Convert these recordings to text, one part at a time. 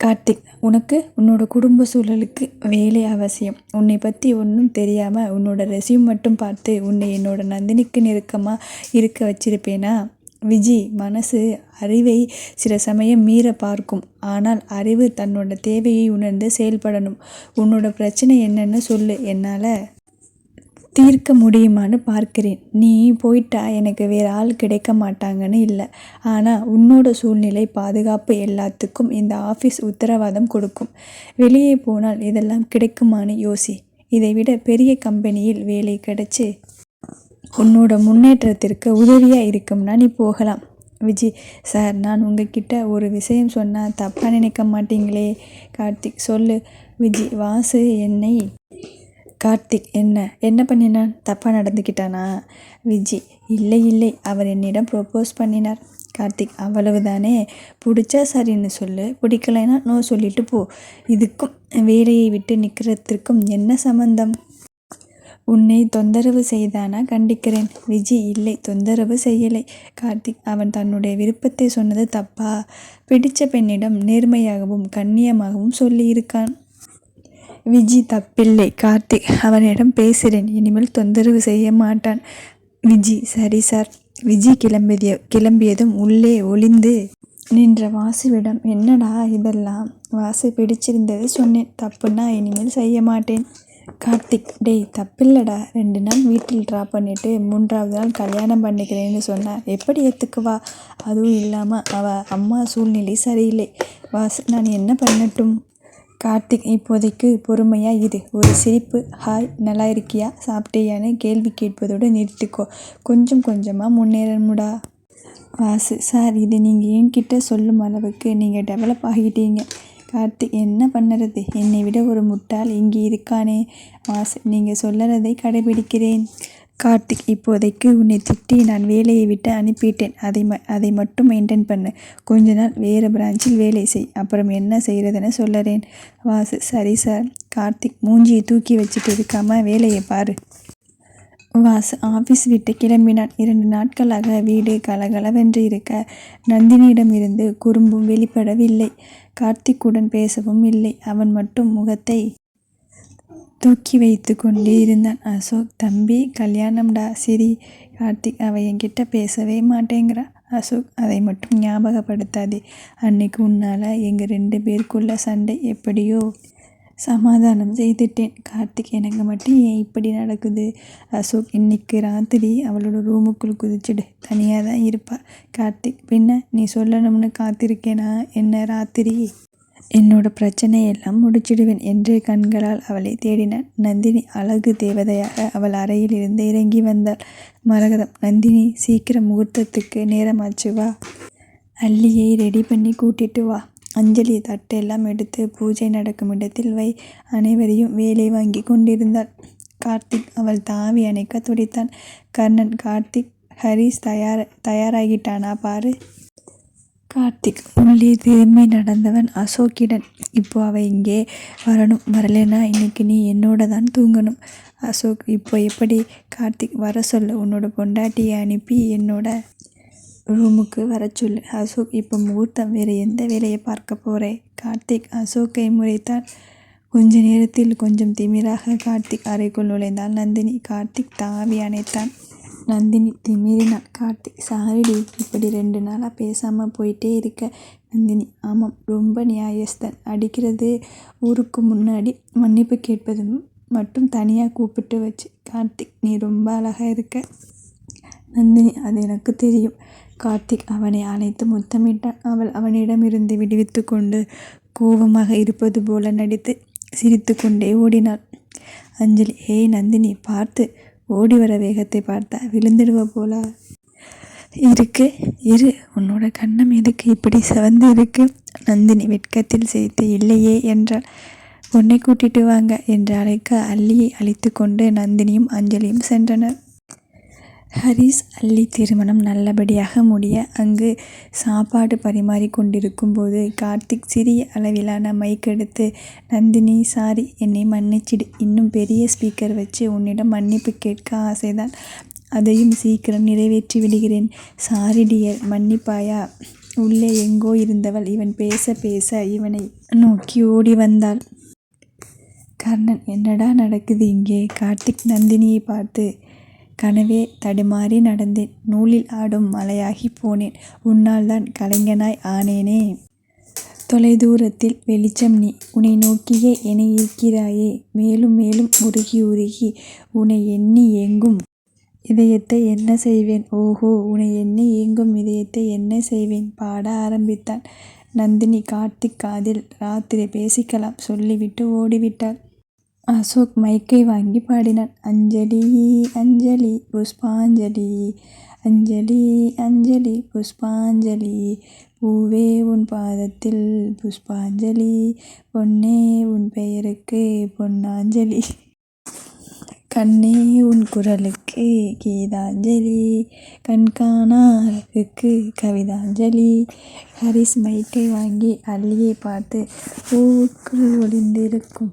கார்த்திக் உனக்கு உன்னோட குடும்ப சூழலுக்கு வேலை அவசியம். உன்னை பற்றி ஒன்றும் தெரியாமல் உன்னோட ரெஸ்யூம் மட்டும் பார்த்து உன்னை என்னோட நந்தினிக்கு நெருக்கமாக இருக்க வச்சிருப்பேனா? விஜி மனசு அறிவை சில சமயம் மீற பார்க்கும். ஆனால் அறிவு தன்னோட தேவையை உணர்ந்து செயல்படணும். உன்னோட பிரச்சனை என்னன்னு சொல்லு என்னால் தீர்க்க முடியுமான்னு பார்க்கிறேன். நீ போயிட்டா எனக்கு வேறு ஆள் கிடைக்க மாட்டாங்கன்னு இல்லை. ஆனால் உன்னோட சூழ்நிலை பாதுகாப்பு எல்லாத்துக்கும் இந்த ஆஃபீஸ் உத்தரவாதம் கொடுக்கும். வெளியே போனால் இதெல்லாம் கிடைக்குமான்னு யோசி. இதை விட பெரிய கம்பெனியில் வேலை கிடைச்சி உன்னோட முன்னேற்றத்திற்கு உதவியாக இருக்கும்னா நீ போகலாம். விஜி சார் நான் உங்ககிட்ட ஒரு விஷயம் சொன்னால் தப்பாக நினைக்க மாட்டீங்களே? கார்த்திக் சொல்லு. விஜி வாசு என்னை கார்த்திக் என்ன? என்ன பண்ணினான்? தப்பாக நடந்துக்கிட்டானா விஜி இல்லை இல்லை அவர் என்னிடம் ப்ரொப்போஸ் பண்ணினார். கார்த்திக் அவ்வளவு தானே பிடிச்சா சரின்னு சொல்லு. பிடிக்கலைன்னா நோ சொல்லிட்டு போ. இதுக்கும் வேலையை விட்டு நிற்கிறதுக்கும் என்ன சம்பந்தம்? உன்னை தொந்தரவு செய்தானா? கண்டிக்கிறேன். விஜி இல்லை தொந்தரவு செய்யலை. கார்த்திக் அவன் தன்னுடைய விருப்பத்தை சொன்னது தப்பா? பிடிச்ச பெண்ணிடம் நேர்மையாகவும் கண்ணியமாகவும் சொல்லியிருக்கான். விஜி தப்பில்லை கார்த்திக் அவனிடம் பேசுகிறேன். இனிமேல் தொந்தரவு செய்ய மாட்டான். விஜி சரி சார். விஜி கிளம்பிய கிளம்பியதும் உள்ளே ஒளிந்து நின்ற வாசுவிடம் என்னடா இதெல்லாம்? வாசு பிடிச்சிருந்தது சொன்னேன். தப்புன்னா இனிமேல் செய்ய மாட்டேன். கார்த்திக் டேய் தப்பில்லடா. ரெண்டு நாள் வீட்டில் ட்ரா பண்ணிவிட்டு மூன்றாவது நாள் கல்யாணம் பண்ணிக்கிறேன்னு சொன்னேன் எப்படி ஏற்றுக்குவா அதுவும் இல்லாமல் அவள் அம்மா சூழ்நிலை சரியில்லை. வாசு நான் என்ன பண்ணட்டும்? கார்த்திக் இப்போதைக்கு பொறுமையாக இரு. ஒரு சிரிப்பு ஹாய் நல்லா இருக்கியா சாப்பிட்டியான்னு கேள்வி கேட்பதோடு நிறுத்திக்கோ. கொஞ்சம் கொஞ்சமாக முன்னேறமுடா வாசு சார் இது நீங்கள் என்கிட்ட சொல்லும் அளவுக்கு நீங்கள் டெவலப் ஆகிட்டீங்க. கார்த்திக் என்ன பண்ணுறது? என்னை விட ஒரு முட்டாள் இங்கே இருக்கானே. வாசு நீங்கள் சொல்லறதை கடைபிடிக்கிறேன். கார்த்திக் இப்போதைக்கு உன்னை திட்டி நான் வேலையை விட்டு அனுப்பிட்டேன். அதை ம அதை மட்டும் மெயின்டைன் பண்ணு. கொஞ்ச நாள் வேறு பிரான்ச்சில் வேலை செய். அப்புறம் என்ன செய்கிறதுன்னு சொல்லறேன். வாசு சரி சார். கார்த்திக் மூஞ்சியை தூக்கி வச்சுட்டு இருக்காமல் வேலையை பாரு. வாசு ஆஃபீஸ் விட்டு கிளம்பினான். இரண்டு நாட்களாக வீடு கலகலவென்று இருக்க நந்தினியிடம் இருந்து குறும்பும் வெளிப்படவில்லை. கார்த்திக்குடன் பேசவும் இல்லை. அவன் மட்டும் முகத்தை தூக்கி வைத்து கொண்டே இருந்தான். அசோக் தம்பி கல்யாணம்டா சரி கார்த்திக் அவள் என்கிட்ட பேசவே மாட்டேங்கிறா. அசோக் அதை மட்டும் ஞாபகப்படுத்தாதே. அன்னைக்கு உன்னால் எங்கள் ரெண்டு பேருக்குள்ள சண்டை எப்படியோ சமாதானம் செய்துட்டேன். கார்த்திக் எனக்கு மட்டும் ஏன் இப்படி நடக்குது? அசோக் இன்னைக்கு ராத்திரி அவளோட ரூமுக்குள் குதிச்சுடு. தனியாக தான் இருப்பாள் கார்த்திக் பின்ன நீ சொல்லணும்னு காத்திருக்கேனா? என்ன ராத்திரி? என்னோட பிரச்சனையெல்லாம் முடிச்சிடுவேன் என்று கண்களால் அவளை தேடினான். நந்தினி அழகு தேவதையாக அவள் அறையில் இருந்து இறங்கி வந்தாள். மரகதம் நந்தினி சீக்கிரம் முகூர்த்தத்துக்கு நேரமாச்சு வா. அள்ளியை ரெடி பண்ணி கூட்டிட்டு வா. அஞ்சலி தட்டெல்லாம் எடுத்து பூஜை நடக்கும் இடத்தில் வை. அனைவரையும் வேலை வாங்கி கொண்டிருந்தாள். கார்த்திக் அவள் தாவி அணைக்க துடித்தான். கர்ணன் கார்த்திக் ஹரிஸ் தயார் தயாராகிட்டானா பாரு. கார்த்திக் உள்ளே தேர்மை நடந்தவன் அசோக்கிடன். இப்போ அவள் இங்கே வரணும். வரலைன்னா இன்னைக்கு நீ என்னோட தான் தூங்கணும். அசோக் இப்போ எப்படி? கார்த்திக் வர சொல்லு. உன்னோட பொண்டாட்டியை அனுப்பி என்னோட ரூமுக்கு வர சொல்லு. அசோக் இப்போ முகூர்த்தம். வேறு எந்த வேலையை பார்க்க போகிறேன் கார்த்திக் அசோக்கை முறைத்தான் கொஞ்ச நேரத்தில் கொஞ்சம் திமிராக கார்த்திக் அறைக்குள் நுழைந்தால் நந்தினி கார்த்திக் தாவி அணைத்தான். நந்தினி திமிரினாள் கார்த்திக் சாரிடி இப்படி ரெண்டு நாளாக பேசாமல் போயிட்டே இருக்க. நந்தினி ஆமாம் ரொம்ப நியாயஸ்தன். அடிக்கிறது ஊருக்கு முன்னாடி மன்னிப்பு கேட்பது மட்டும் தனியாக கூப்பிட்டு வச்சு கார்த்திக் நீ ரொம்ப அழகாக இருக்க. நந்தினி அது எனக்கு தெரியும். கார்த்திக் அவனை அழைத்து முத்தமிட்டான். அவள் அவனிடமிருந்து விடுவித்து கொண்டு கோபமாக இருப்பது போல நடித்து சிரித்து கொண்டே ஓடினாள். அஞ்சலி ஹே நந்தினி பார்த்து ஓடி வர வேகத்தை பார்த்தா விழுந்துடுவ போல இருக்கு. இரு உன்னோட கண்ணம் எதுக்கு இப்படி செவந்து இருக்கு? நந்தினி வெட்கத்தில் சேர்த்து இல்லையே என்றால் உன்னை கூட்டிட்டு வாங்க என்று அழைக்க அள்ளியை அழைத்து கொண்டு நந்தினியும் அஞ்சலியும் சென்றனர். ஹரிஸ் அள்ளி திருமணம் நல்லபடியாக முடிய அங்கு சாப்பாடு பரிமாறி கொண்டிருக்கும் போது கார்த்திக் சிறிய அளவிலான மைக் எடுத்து நந்தினி சாரி என்னை மன்னிச்சிடு. இன்னும் பெரிய ஸ்பீக்கர் வச்சு உன்னிடம் மன்னிப்பு கேட்க ஆசைதான். அதையும் சீக்கிரம் நிறைவேற்றி விடுகிறேன். சாரி டியர் மன்னிப்பாயா? உள்ளே எங்கோ இருந்தவள். இவன் பேச பேச இவனை நோக்கி ஓடி வந்தாள். கர்ணன் என்னடா நடக்குது இங்கே? கார்த்திக் நந்தினியை பார்த்து கனவே தடுமாறி நடந்தேன். நூலில் ஆடும் மலையாகி போனேன். உன்னால் தான் கலைஞனாய் ஆனேனே. தொலைதூரத்தில் வெளிச்சம் நீ உன்னை நோக்கியே என இருக்கிறாயே மேலும் மேலும் உருகி உருகி உன்னை எண்ணி ஏங்கும் இதயத்தை என்ன செய்வேன்? ஓஹோ உன்னை எண்ணி ஏங்கும் இதயத்தை என்ன செய்வேன்? பாட ஆரம்பித்தான். நந்தினி கார்த்திக் காதில் ராத்திரி பேசிக்கலாம். சொல்லிவிட்டு ஓடிவிட்டாள். அசோக் மைக்கை வாங்கி பாடினான் அஞ்சலி அஞ்சலி புஷ்பாஞ்சலி அஞ்சலி அஞ்சலி புஷ்பாஞ்சலி பூவே உன் பாதத்தில் புஷ்பாஞ்சலி பொன்னே உன் பெயருக்கு பொன்னாஞ்சலி கண்ணே உன் குரலுக்கு கீதாஞ்சலி கண்காணா அழகுக்கு கவிதாஞ்சலி ஹரிஸ் மைக்கை வாங்கி அள்ளியை பார்த்து பூவுக்குள் ஒளிந்திருக்கும்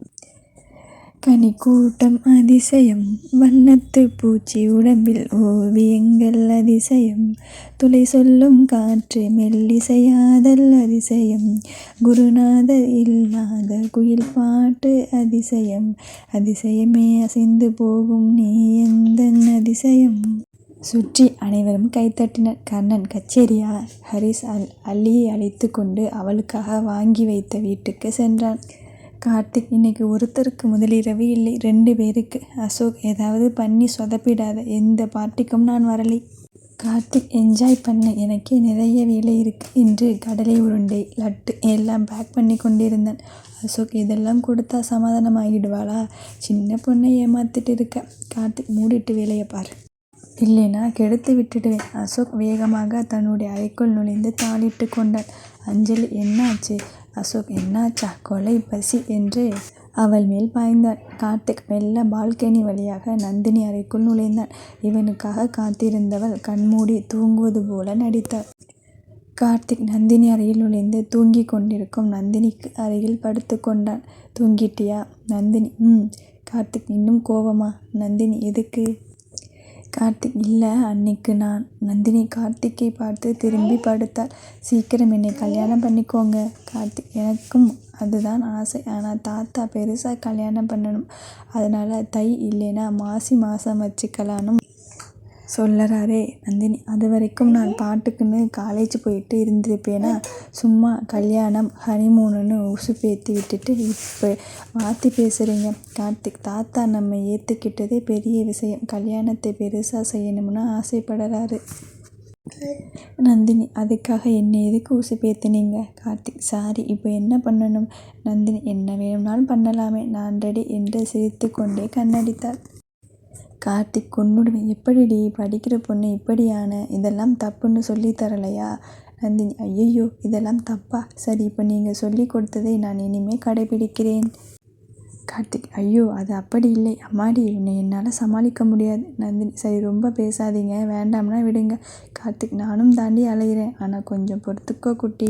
கனிக்கூட்டம் அதிசயம் வண்ணத்து பூச்சி உடம்பில் ஓவியங்கள் அதிசயம் துளை சொல்லும் காற்று மெல்லிசையாதல் அதிசயம் குருநாதர் இல்லாத குயில் பாட்டு அதிசயம் அதிசயமே அசைந்து போகும் நீ எந்த அதிசயம் சுற்றி அனைவரும் கைத்தட்டினர் கர்ணன் கச்சேரியா ஹரிஸ் அல் அள்ளியை அழைத்து கொண்டு அவளுக்காக வாங்கி வைத்த வீட்டுக்கு சென்றான் கார்த்திக் இன்னைக்கு ஒருத்தருக்கு முதலிரவு இல்லை ரெண்டு பேருக்கு. அசோக் ஏதாவது பண்ணி சொதப்பிடாத எந்த பார்ட்டிக்கும் நான் வரலை. கார்த்திக் என்ஜாய் பண்ண எனக்கே நிறைய வேலை இருக்கு. என்று கடலை உருண்டை லட்டு எல்லாம் பேக் பண்ணி கொண்டிருந்தான். அசோக் இதெல்லாம் கொடுத்தா சமாதானமாகிடுவாளா சின்ன பொண்ணை ஏமாத்திட்டு இருக்க. கார்த்திக் மூடிட்டு வேலையை பாரு. இல்லைனா கெடுத்து விட்டுடுவேன். அசோக் வேகமாக தன்னுடைய அறைக்குள் நுழைந்து தாளிட்டு கொண்டான். அஞ்சலி என்னாச்சு? அசோக் என்னாச்சா கொலை பசி என்று அவள் மேல் பாய்ந்தான். கார்த்திக் மெல்ல பால்கனி வழியாக நந்தினி அறைக்குள் நுழைந்தான். இவனுக்காக காத்திருந்தவள் கண்மூடி தூங்குவது போல நடித்தாள். கார்த்திக் நந்தினி அறையில் நுழைந்து தூங்கிக் கொண்டிருக்கும் நந்தினிக்கு அருகில் படுத்து கொண்டான். தூங்கிட்டியா? நந்தினி. ம். கார்த்திக் இன்னும் கோவமா? நந்தினி எதுக்கு? கார்த்திக் இல்லை. அன்னைக்கு நான் நந்தினி கார்த்திக்கை பார்த்து திரும்பி படுத்தாள். சீக்கிரம் என்னை கல்யாணம் பண்ணிக்கோங்க. கார்த்திக் எனக்கும் அதுதான் ஆசை. ஆனால் தாத்தா பெருசாக கல்யாணம் பண்ணணும். அதனால் தை இல்லைன்னா மாசி மாதம் வச்சுக்கலான்னு சொல்லறாரே நந்தினி. அது வரைக்கும் நான் பாட்டுக்குன்னு காலேஜ் போயிட்டு இருந்திருப்பேனா? சும்மா கல்யாணம் ஹனிமூனுன்னு உசுப்பேத்தி விட்டுட்டு இப்போ மாற்றி பேசுகிறீங்க கார்த்திக் தாத்தா நம்ம ஏற்றுக்கிட்டதே பெரிய விஷயம். கல்யாணத்தை பெருசாக செய்யணும்னு ஆசைப்படுறாரு. நந்தினி அதுக்காக என்னை எதுக்கு உசுப்பேத்துனீங்க? கார்த்திக் சாரி இப்போ என்ன பண்ணணும்? நந்தினி என்ன வேணும்னாலும் பண்ணலாமே. நான் ரெடி என்று சிரித்து கொண்டே கண்ணடித்தாள். கார்த்திக் கொன்னுடுவேன் எப்படிடி படிக்கிற பொண்ணு இப்படியான? இதெல்லாம் தப்புன்னு சொல்லி தரலையா? நந்தினி ஐயையோ இதெல்லாம் தப்பா? சரி இப்போ நீங்கள் சொல்லி கொடுத்ததை நான் இனிமே கடைபிடிக்கிறேன். கார்த்திக் ஐயோ அது அப்படி இல்லை. அம்மாடி உன்னை என்னால் சமாளிக்க முடியாது. நந்தினி சரி ரொம்ப பேசாதீங்க. வேண்டாம்னா விடுங்க. கார்த்திக் நானும் தாண்டி அலைகிறேன் ஆனால் கொஞ்சம் பொறுத்துக்கோ குட்டி.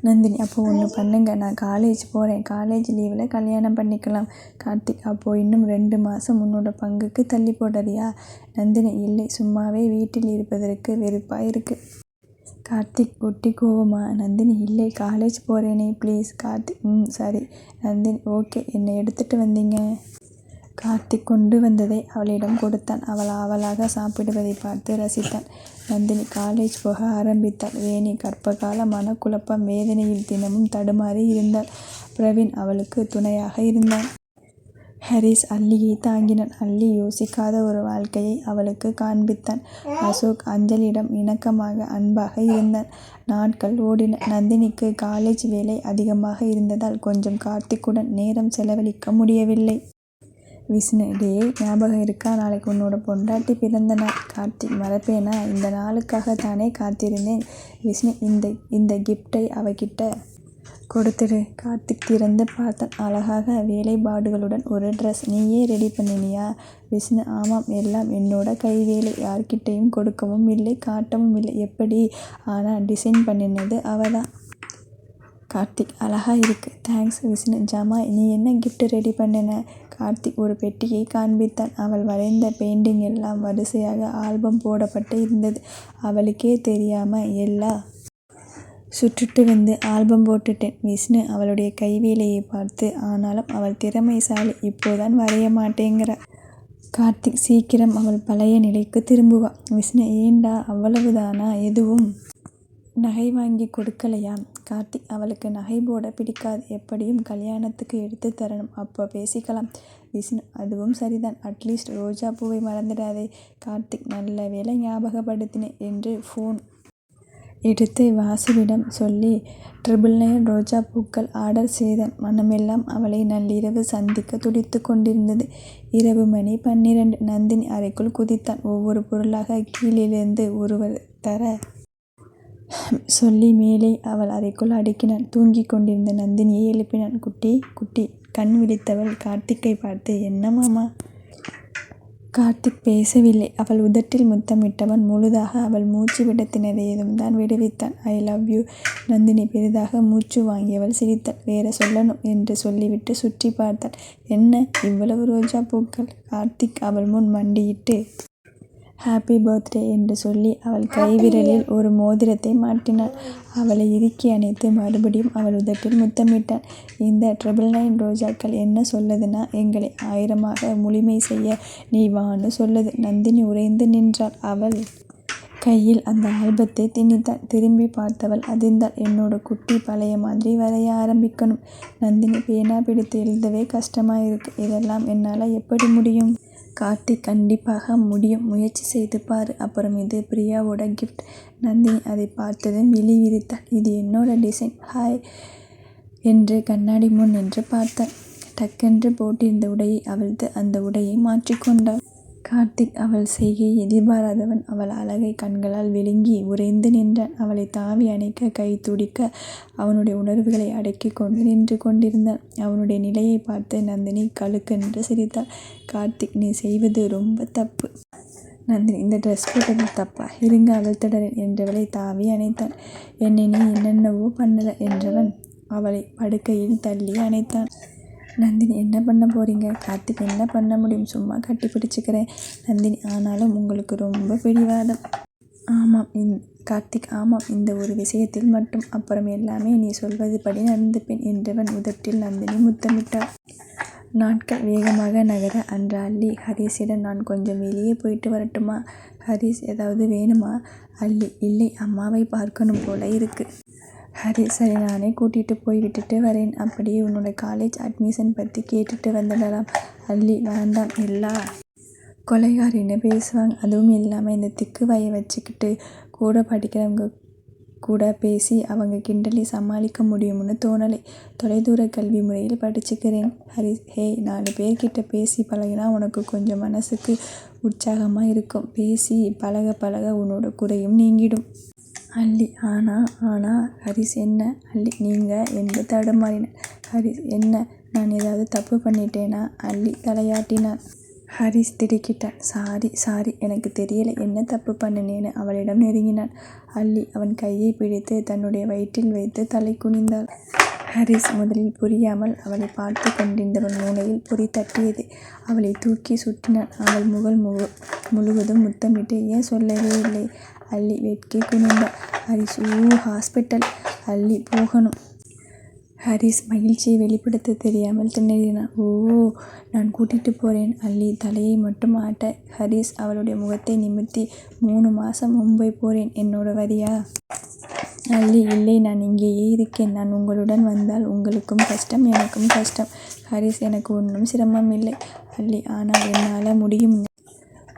நந்தினி அப்போ ஒன்று பண்ணுங்க. நான் காலேஜ் போகிறேன் காலேஜ் லீவில் கல்யாணம் பண்ணிக்கலாம். கார்த்திக் அப்போது இன்னும் ரெண்டு மாதம் உன்னோட பங்குக்கு தள்ளி போடுறியா நந்தினி இல்லை. சும்மாவே வீட்டில் இருப்பதற்கு வெறுப்பாக இருக்குது கார்த்திக் ஒட்டி கோவமா? நந்தினி இல்லை. காலேஜ் போகிறேனே ப்ளீஸ் கார்த்திக் ம் சரி. நந்தினி ஓகே என்னை எடுத்துகிட்டு வந்தீங்க? கார்த்திக் கொண்டு வந்ததை அவளிடம் கொடுத்தான். அவள் ஆவலாக சாப்பிடுவதை பார்த்து ரசித்தான். நந்தினி காலேஜ் போக ஆரம்பித்தாள். வேணி கர்ப்பகால மனக்குழப்பம் வேதனையில் தினமும் தடுமாறி இருந்தாள். பிரவீன் அவளுக்கு துணையாக இருந்தான். ஹரிஸ் அல்லியை தாங்கினான். அல்லி யோசிக்காத ஒரு வாழ்க்கையை அவளுக்கு காண்பித்தான். அசோக் அஞ்சலிடம் இணக்கமாக அன்பாக இருந்தான். நாட்கள் ஓடின. நந்தினிக்கு காலேஜ் வேலை அதிகமாக இருந்ததால் கொஞ்சம் கார்த்திக்குடன் நேரம் செலவழிக்க முடியவில்லை. விஷ்ணு டே ஞாபகம் இருக்கா? நாளைக்கு உன்னோட பொண்டாட்டி பிறந்த நாள். கார்த்திக் மறப்பேனா? இந்த நாளுக்காக தானே காத்திருந்தேன். விஷ்ணு இந்த இந்த கிஃப்டை அவகிட்ட கொடுத்துடு. கார்த்திக் திறந்து பார்த்தான் அழகாக வேலைப்பாடுகளுடன் ஒரு ட்ரெஸ் நீயே ரெடி பண்ணினியா? விஷ்ணு ஆமாம் எல்லாம் என்னோட கைவேலை யார்கிட்டையும் கொடுக்கவும் இல்லை காட்டவும் இல்லை. எப்படி? ஆனால் டிசைன் பண்ணினது அவ தான் கார்த்திக் அழகாக இருக்கு. தேங்க்ஸ் விஷ்ணு. ஜமாய் நீ என்ன கிஃப்ட் ரெடி பண்ணின? கார்த்திக் ஒரு பெட்டியை காண்பித்தான். அவள் வரைந்த பெயிண்டிங் எல்லாம் வரிசையாக ஆல்பம் போடப்பட்டு இருந்தது. அவளுக்கே தெரியாம எல்லா சுற்றுட்டு வந்து ஆல்பம் போட்டுட்டேன். விஷ்ணு அவளுடைய கைவேலையை பார்த்து ஆனாலும் அவள் திறமைசாலி. இப்போதான் வரைய மாட்டேங்கிறா. கார்த்திக் சீக்கிரம் அவள் பழைய நிலைக்கு திரும்புவா விஷ்ணு ஏண்டா? அவ்வளவுதானா? எதுவும் நகை வாங்கி கொடுக்கலையா? கார்த்திக் அவளுக்கு நகை போட பிடிக்காது. எப்படியும் கல்யாணத்துக்கு எடுத்து தரணும். அப்போ பேசிக்கலாம். விஷ்ணு அதுவும் சரிதான். அட்லீஸ்ட் ரோஜா பூவை மறந்துடாதே. கார்த்திக் நல்ல வேளை ஞாபகப்படுத்தினேன் என்று ஃபோன் எடுத்து வாசுவிடம் சொல்லி ட்ரிபிள் நைன் ரோஜா பூக்கள் ஆர்டர் செய்தான். மனமெல்லாம் அவளை நள்ளிரவு சந்திக்க துடித்து கொண்டிருந்தது. இரவு மணி பன்னிரண்டு. நந்தினி அறைக்குள் குதித்தான். ஒவ்வொரு பொருளாக கீழிலிருந்து ஒருவர் தர சொல்லி மேலே அவள் அறைக்குள் அடுக்கினான். தூங்கிக் கொண்டிருந்த நந்தினியை எழுப்பினான். குட்டி குட்டி கண் விழித்தவள் கார்த்திக்கை பார்த்து என்ன மாமா? கார்த்திக் பேசவில்லை. அவள் உதட்டில் முத்தமிட்டவன் முழுதாக அவள் மூச்சு விட திணறியதும் தான் விடுவித்தான். I love you. நந்தினி பெரிதாக மூச்சு வாங்கியவள் சிரித்தாள். வேற சொல்லணும் என்று சொல்லிவிட்டு சுற்றி பார்த்தாள். என்ன? இவ்வளவு ரோஜா பூக்கள்? கார்த்திக் அவள் முன் மண்டியிட்டு ஹாப்பி பர்த்டே என்று சொல்லி அவள் கைவிரலில் ஒரு மோதிரத்தை மாட்டினாள் அவளை இறுக்கி அணைத்து மறுபடியும் அவள் உதட்டில் முத்தமிட்டான் இந்த ட்ரிபிள் நைன் ரோஜாக்கள் என்ன சொல்லுதுன்னா எங்களை ஆயிரமாக முழுமை செய்ய நீ வான்னு சொல்லுது நந்தினி உறைந்து நின்றாள். அவள் கையில் அந்த ஆல்பத்தை திணித்தாள். திரும்பி பார்த்தவள் அதிர்ந்தாள். என்னோட குட்டி பழைய மாதிரி வரைய ஆரம்பிக்கணும். நந்தினி பேனா பிடித்து எழுதவே கஷ்டமாக இருக்கு இதெல்லாம் என்னால் எப்படி முடியும்? கார்த்திக் கண்டிப்பாக முடியும் முயற்சி செய்து பார். அப்புறம் இது பிரியாவோட கிஃப்ட் நந்தினி அதை பார்த்ததும் விழி விரித்தாள். இது என்னோட டிசைன் ஹாய் என்று கண்ணாடி முன் நின்று பார்த்தாள். டக்கென்று போட்டிருந்த உடையை அவிழ்த்து அந்த உடையை மாற்றிக்கொண்டாள். கார்த்திக் அவள் செய்கையை எதிர்பாராதவன் அவள் அழகை கண்களால் விழுங்கி உறைந்து நின்றான் அவளை தாவி அணைக்க கை துடிக்க அவனுடைய உணர்வுகளை அடக்கிக் கொண்டு நின்று கொண்டிருந்தான் அவனுடைய நிலையை பார்த்து நந்தினி கழுக்கென்று சிரித்தாள். கார்த்திக் நீ செய்வது ரொம்ப தப்பு. நந்தினி இந்த ட்ரெஸ் போட்டது தப்பா? இருங்க அவள் தொடரேன் என்றவளை தாவி அணைத்தான் என்னை நீ என்னென்னவோ பண்ணல என்றவன் அவளை படுக்கையில் தள்ளி அணைத்தான். நந்தினி என்ன பண்ண போகிறீங்க கார்த்திக் என்ன பண்ண முடியும்? சும்மா கட்டி பிடிச்சிக்கிறேன். நந்தினி ஆனாலும் உங்களுக்கு ரொம்ப பிடிவாதம். ஆமாம் இந் கார்த்திக் ஆமாம் இந்த ஒரு விஷயத்தில் மட்டும் அப்புறம் எல்லாமே நீ சொல்வது படி நடந்துப்பேன் என்றவன் உதட்டில் நந்தினி முத்தமிட்டாள். நாட்கள் வேகமாக நகர அன்று அள்ளி ஹரிஷிடம் நான் கொஞ்சம் வெளியே போயிட்டு வரட்டுமா? ஹரிஷ் ஏதாவது வேணுமா? அள்ளி இல்லை அம்மாவை பார்க்கணும் போல இருக்குது ஹரி சரி நானே கூட்டிகிட்டு போய் விட்டுட்டு வரேன். அப்படியே உன்னோட காலேஜ் அட்மிஷன் பற்றி கேட்டுட்டு வந்துடலாம். அள்ளி வேண்டாம் எல்லா கொலைகாரின்னு பேசுவாங்க? அதுவும் இல்லாமல் இந்த திக்கு வாயை வச்சுக்கிட்டு கூட படிக்கிறவங்க கூட பேசி அவங்க கிண்டலி சமாளிக்க முடியும்னு தோணலை. தொலைதூர கல்வி முறையில் படிச்சுக்கிறேன். ஹரி ஹே நாலு பேர்கிட்ட பேசி பழகினா உனக்கு கொஞ்சம் மனசுக்கு உற்சாகமாக இருக்கும். பேசி பழக பழக உன்னோட குறையும் நீங்கிடும். அள்ளி. ஆனா ஆனா ஹரிஸ் என்ன அள்ளி? நீங்கள் என்று தடுமாறினார். ஹரிஸ் என்ன? நான் ஏதாவது தப்பு பண்ணிட்டேனா? அள்ளி தலையாட்டினான் ஹரிஸ் திடுக்கிட்டான். சாரி சாரி எனக்கு தெரியலை. என்ன தப்பு பண்ணினேன்னு அவளிடம் நெருங்கினான். அள்ளி அவன் கையை பிடித்து தன்னுடைய வயிற்றில் வைத்து தலை குனிந்தாள். ஹரிஸ் முதலில் புரியாமல் அவளை பார்த்து கொண்டிருந்தவன் மூளையில் பொறி தட்டியது. அவளை தூக்கி சுற்றினான் அவள் முகல் முழுவதும் முத்தமிட்டு ஏன் சொல்லவே இல்லை? ಅಲ್ಲಿ வெட்கி குனிந்தாள் ஹரிஸ் ஊ ஹாஸ்பிட்டல் அள்ளி போகணும் ஹரிஸ் மகிழ்ச்சியை வெளிப்படுத்த தெரியாமல் திணறினான் ஓ நான் கூட்டிகிட்டு போகிறேன் அள்ளி தலையை மட்டும் ஆட்ட ஹரிஸ் அவளுடைய முகத்தை நிமிர்த்தி மூணு மாதம் மும்பை போகிறேன் என்னோட வரியா அள்ளி இல்லை நான் இங்கேயே இருக்கேன் நான் உங்களுடன் வந்தால் உங்களுக்கும் கஷ்டம் எனக்கும் கஷ்டம் ஹரிஸ் எனக்கு ஒன்றும் சிரமம் இல்லை அள்ளி ஆனால் என்னால் முடியும்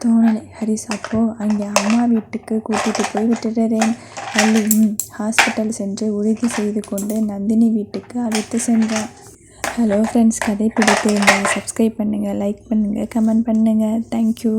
தோணலை. ஹரிஸ் அப்போ அங்கே அம்மா வீட்டுக்கு கூட்டிகிட்டு போய் விட்டுடுறேன். அள்ளி ம் ஹாஸ்பிட்டல் சென்று உறுதி செய்து கொண்டு நந்தினி வீட்டுக்கு அழைத்து சென்றான். ஹலோ ஃப்ரெண்ட்ஸ் கதை பிடித்திருந்தால் சப்ஸ்கிரைப் பண்ணுங்கள் லைக் பண்ணுங்கள் கமெண்ட் பண்ணுங்கள் தேங்க்யூ